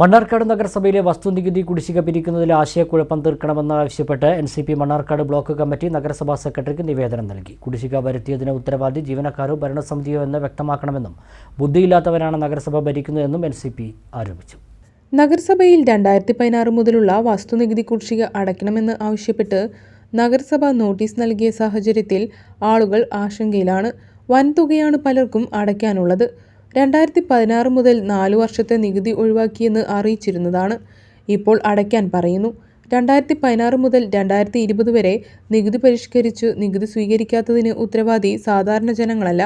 മണ്ണാർക്കാട് നഗരസഭയിലെ വസ്തുനികുതി കുടിശ്ശിക പിരിക്കുന്നതിൽ ആശയക്കുഴപ്പം തീർക്കണമെന്ന് ആവശ്യപ്പെട്ട് N C P Mannarkkad block committee നഗരസഭാ സെക്രട്ടറിക്ക് നിവേദനം നൽകി. കുടിശ്ശിക വരുത്തിയതിന് ഉത്തരവാദി ജീവനക്കാരോ ഭരണസമിതിയോ എന്ന് വ്യക്തമാക്കണമെന്നും ബുദ്ധിയില്ലാത്തവരാണ് നഗരസഭ ഭരിക്കുന്നതെന്നും എൻ സി പി ആരോപിച്ചു. നഗരസഭയിൽ രണ്ടായിരത്തി പതിനാറ് മുതലുള്ള വസ്തുനികുതി കുടിശ്ശിക അടയ്ക്കണമെന്ന് ആവശ്യപ്പെട്ട് നഗരസഭ നോട്ടീസ് നൽകിയ സാഹചര്യത്തിൽ ആളുകൾ ആശങ്കയിലാണ്. വൻതുകയാണ് പലർക്കും അടയ്ക്കാനുള്ളത്. രണ്ടായിരത്തി പതിനാറ് മുതൽ നാലു വർഷത്തെ നികുതി ഒഴിവാക്കിയെന്ന് അറിയിച്ചിരുന്നതാണ്. ഇപ്പോൾ അടയ്ക്കാൻ പറയുന്നു. രണ്ടായിരത്തി പതിനാറ് മുതൽ രണ്ടായിരത്തി ഇരുപത് വരെ നികുതി പരിഷ്കരിച്ചു നികുതി സ്വീകരിക്കാത്തതിന് ഉത്തരവാദി സാധാരണ ജനങ്ങളല്ല.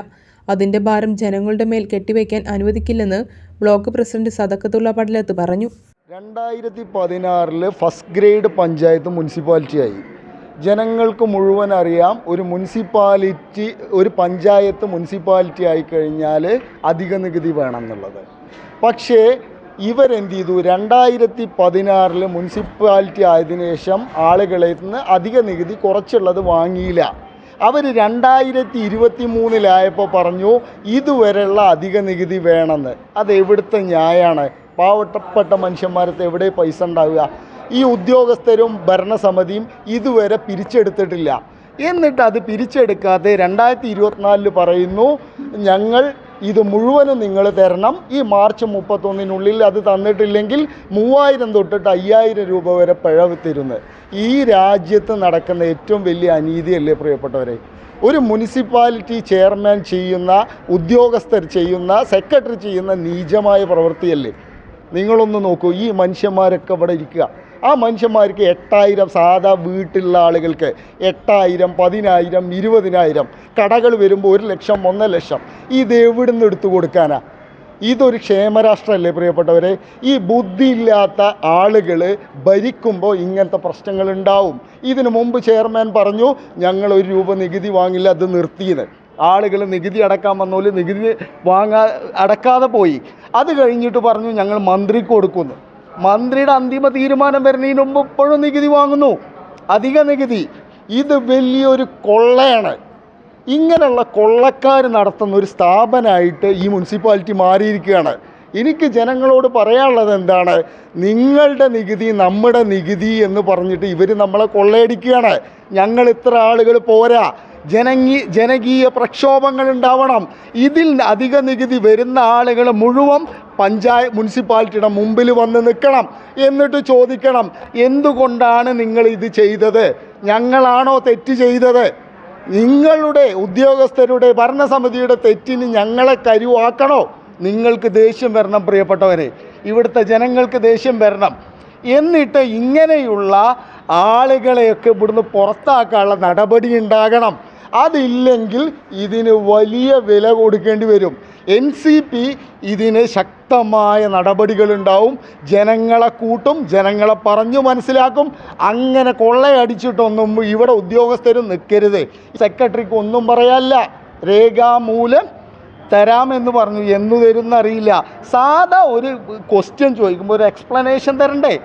അതിന്റെ ഭാരം ജനങ്ങളുടെ മേൽ കെട്ടിവയ്ക്കാൻ അനുവദിക്കില്ലെന്ന് ബ്ലോക്ക് പ്രസിഡന്റ് സദക്കത്തുള്ള പടലത്ത് പറഞ്ഞു. രണ്ടായിരത്തി പതിനാറിൽ ഫസ്റ്റ് ഗ്രേഡ് പഞ്ചായത്ത് മുനിസിപ്പാലിറ്റിയായി. ജനങ്ങൾക്ക് മുഴുവൻ അറിയാം ഒരു മുനിസിപ്പാലിറ്റി ഒരു പഞ്ചായത്ത് മുനിസിപ്പാലിറ്റി ആയിക്കഴിഞ്ഞാൽ അധിക നികുതി വേണം എന്നുള്ളത് പക്ഷേ ഇവരെന്ത് ചെയ്തു? രണ്ടായിരത്തി പതിനാറിൽ മുനിസിപ്പാലിറ്റി ആയതിനു ശേഷം ആളുകളിൽ നിന്ന് അധിക നികുതി കുറച്ചുള്ളത് വാങ്ങിയില്ല. അവർ രണ്ടായിരത്തി ഇരുപത്തി മൂന്നിലായപ്പോൾ പറഞ്ഞു ഇതുവരെയുള്ള അധിക നികുതി വേണമെന്ന്. അത് എവിടുത്തെ ന്യായമാണ് പാവപ്പെട്ട മനുഷ്യന്മാരത്ത് എവിടെ പൈസ ഉണ്ടാവുക? ഈ ഉദ്യോഗസ്ഥരും ഭരണസമിതിയും ഇതുവരെ പിരിച്ചെടുത്തിട്ടില്ല. എന്നിട്ട് അത് പിരിച്ചെടുക്കാതെ രണ്ടായിരത്തി ഇരുപത്തിനാലിൽ പറയുന്നു ഞങ്ങൾ ഇത് മുഴുവനും നിങ്ങൾ തരണം. ഈ മാർച്ച് മുപ്പത്തൊന്നിനുള്ളിൽ അത് തന്നിട്ടില്ലെങ്കിൽ മൂവായിരം തൊട്ടിട്ട് അയ്യായിരം രൂപ വരെ പിഴവ് തരുന്നത് ഈ രാജ്യത്ത് നടക്കുന്ന ഏറ്റവും വലിയ അനീതിയല്ലേ പ്രിയപ്പെട്ടവരെ? ഒരു മുനിസിപ്പാലിറ്റി ചെയർമാൻ ചെയ്യുന്ന ഉദ്യോഗസ്ഥർ ചെയ്യുന്ന സെക്രട്ടറി ചെയ്യുന്ന നീചമായ പ്രവൃത്തിയല്ലേ? നിങ്ങളൊന്ന് നോക്കൂ ഈ മനുഷ്യന്മാരൊക്കെ ഇവിടെ ഇരിക്കുക. ആ മനുഷ്യന്മാർക്ക് എട്ടായിരം സാധാ വീട്ടിലുള്ള ആളുകൾക്ക് എട്ടായിരം പതിനായിരം ഇരുപതിനായിരം കടകൾ വരുമ്പോൾ ഒരു ലക്ഷം ഒന്നര ലക്ഷം. ഇത് എവിടുന്ന് എടുത്തു കൊടുക്കാനാ? ഇതൊരു ക്ഷേമരാഷ്ട്രമല്ലേ പ്രിയപ്പെട്ടവരെ? ഈ ബുദ്ധിയില്ലാത്ത ആളുകൾ ഭരിക്കുമ്പോൾ ഇങ്ങനത്തെ പ്രശ്നങ്ങൾ ഉണ്ടാവും. ഇതിനു മുമ്പ് ചെയർമാൻ പറഞ്ഞു ഞങ്ങൾ ഒരു രൂപ നികുതി വാങ്ങില്ല അത് നിർത്തിയത് ആളുകൾ നികുതി അടക്കാൻ വന്നോൽ നികുതി വാങ്ങാ അടക്കാതെ പോയി. അത് കഴിഞ്ഞിട്ട് പറഞ്ഞു ഞങ്ങൾ മന്ത്രിക്ക് കൊടുക്കുന്നു. മന്ത്രിയുടെ അന്തിമ തീരുമാനം വരുന്നതിന് മുമ്പ് ഇപ്പോഴും നികുതി വാങ്ങുന്നു. അധിക നികുതി. ഇത് വലിയൊരു കൊള്ളയാണ്. ഇങ്ങനെയുള്ള കൊള്ളക്കാർ നടത്തുന്ന ഒരു സ്ഥാപനമായിട്ട് ഈ മുനിസിപ്പാലിറ്റി മാറിയിരിക്കുകയാണ്. എനിക്ക് ജനങ്ങളോട് പറയാനുള്ളത് എന്താണ്? നിങ്ങളുടെ നികുതി നമ്മുടെ നികുതി എന്ന് പറഞ്ഞിട്ട് ഇവർ നമ്മളെ കൊള്ളയടിക്കുകയാണ്. ഞങ്ങൾ ഇത്ര ആളുകൾ പോരാ. ജനങ്ങീ ജനകീയ പ്രക്ഷോഭങ്ങൾ ഉണ്ടാവണം. ഇതിൽ അധിക നികുതി വരുന്ന ആളുകൾ മുഴുവൻ പഞ്ചായത്ത് മുനിസിപ്പാലിറ്റിയുടെ മുമ്പിൽ വന്ന് നിൽക്കണം. എന്നിട്ട് ചോദിക്കണം എന്തുകൊണ്ടാണ് നിങ്ങൾ ഇത് ചെയ്തത്? ഞങ്ങളാണോ തെറ്റ് ചെയ്തത്? നിങ്ങളുടെ ഉദ്യോഗസ്ഥരുടെ ഭരണസമിതിയുടെ തെറ്റിന് ഞങ്ങളെ കരുവാക്കണോ? നിങ്ങൾക്ക് ദേഷ്യം വരണം പ്രിയപ്പെട്ടവരെ. ഇവിടുത്തെ ജനങ്ങൾക്ക് ദേഷ്യം വരണം. എന്നിട്ട് ഇങ്ങനെയുള്ള ആളുകളെയൊക്കെ ഇവിടുന്ന് പുറത്താക്കാനുള്ള നടപടി ഉണ്ടാകണം. അതില്ലെങ്കിൽ ഇതിന് വലിയ വില കൊടുക്കേണ്ടി വരും. എൻ സി പി ഇതിന് ശക്തമായ നടപടികളുണ്ടാവും. ജനങ്ങളെ കൂട്ടും ജനങ്ങളെ പറഞ്ഞു മനസ്സിലാക്കും. അങ്ങനെ കൊള്ളയടിച്ചിട്ടൊന്നും ഇവിടെ ഉദ്യോഗസ്ഥരും നിൽക്കരുത്. സെക്രട്ടറിക്ക് ഒന്നും പറയാനില്ല. രേഖാമൂലം തരാമെന്ന് പറഞ്ഞു. എന്ന് തരുന്നറിയില്ല. സാധാ ഒരു ക്വസ്റ്റ്യൻ ചോദിക്കുമ്പോൾ ഒരു എക്സ്പ്ലനേഷൻ തരണ്ടേ?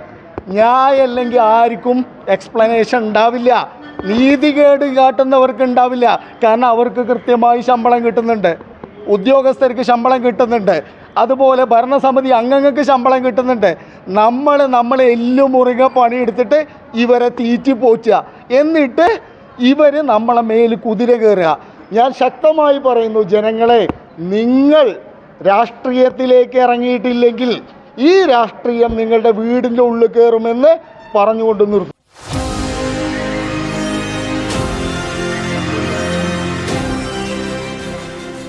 ന്യായമല്ലെങ്കിൽ ആർക്കും എക്സ്പ്ലനേഷൻ ഉണ്ടാവില്ല. നീതികേട് കാട്ടുന്നവർക്ക് ഉണ്ടാവില്ല കാരണം അവർക്ക് കൃത്യമായി ശമ്പളം കിട്ടുന്നുണ്ട്. ഉദ്യോഗസ്ഥർക്ക് ശമ്പളം കിട്ടുന്നുണ്ട്. അതുപോലെ ഭരണസമിതി അംഗങ്ങൾക്ക് ശമ്പളം കിട്ടുന്നുണ്ട്. നമ്മൾ നമ്മളെ എല്ലും മുറുകെ പണിയെടുത്തിട്ട് ഇവരെ തീറ്റി പോച്ച എന്നിട്ട് ഇവർ നമ്മളെ മേൽ കുതിര കയറുക. ഞാൻ ശക്തമായി പറയുന്നു ജനങ്ങളെ നിങ്ങൾ രാഷ്ട്രീയത്തിലേക്ക് ഇറങ്ങിയിട്ടില്ലെങ്കിൽ ഈ രാഷ്ട്രീയം നിങ്ങളുടെ വീടിന്റെ ഉള്ളിൽ കയറുമെന്ന് പറഞ്ഞുകൊണ്ട് നിർത്തും